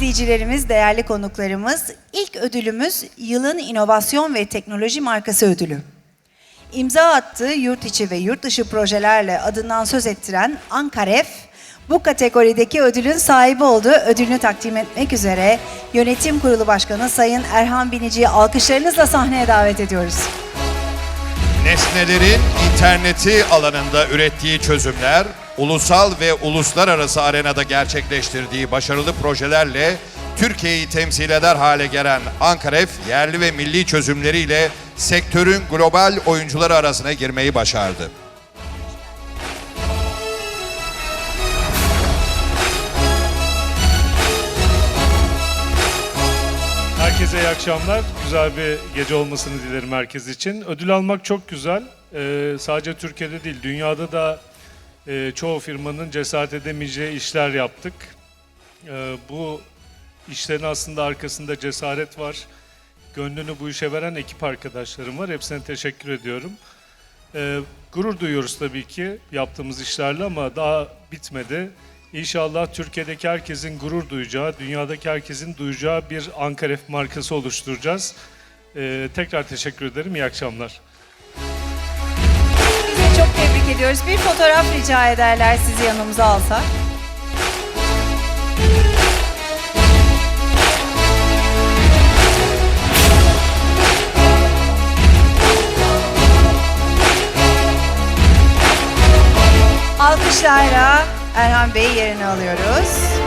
temsilcilerimiz, değerli konuklarımız, ilk ödülümüz yılın inovasyon ve teknoloji markası ödülü. İmza attığı yurt içi ve yurt dışı projelerle adından söz ettiren Ankaref, bu kategorideki ödülün sahibi olduğu ödülünü takdim etmek üzere Yönetim Kurulu Başkanı Sayın Erhan Binici'yi alkışlarınızla sahneye davet ediyoruz. Nesnelerin interneti alanında ürettiği çözümler, ulusal ve uluslararası arenada gerçekleştirdiği başarılı projelerle Türkiye'yi temsil eder hale gelen Ankaref, yerli ve milli çözümleriyle sektörün global oyuncuları arasına girmeyi başardı. Herkese iyi akşamlar. Güzel bir gece olmasını dilerim herkes için. Ödül almak çok güzel. Ee, sadece Türkiye'de değil, dünyada da e, çoğu firmanın cesaret edemeyeceği işler yaptık. Ee, bu işlerin aslında arkasında cesaret var. Gönlünü bu işe veren ekip arkadaşlarım var. Hepsine teşekkür ediyorum. Ee, gurur duyuyoruz tabii ki yaptığımız işlerle ama daha bitmedi. İnşallah Türkiye'deki herkesin gurur duyacağı, dünyadaki herkesin duyacağı bir Ankaref markası oluşturacağız. Ee, tekrar teşekkür ederim. İyi akşamlar. Ediyoruz. Bir fotoğraf rica ederler sizi yanımıza alsak. Alkışlarla Erhan Bey yerine alıyoruz.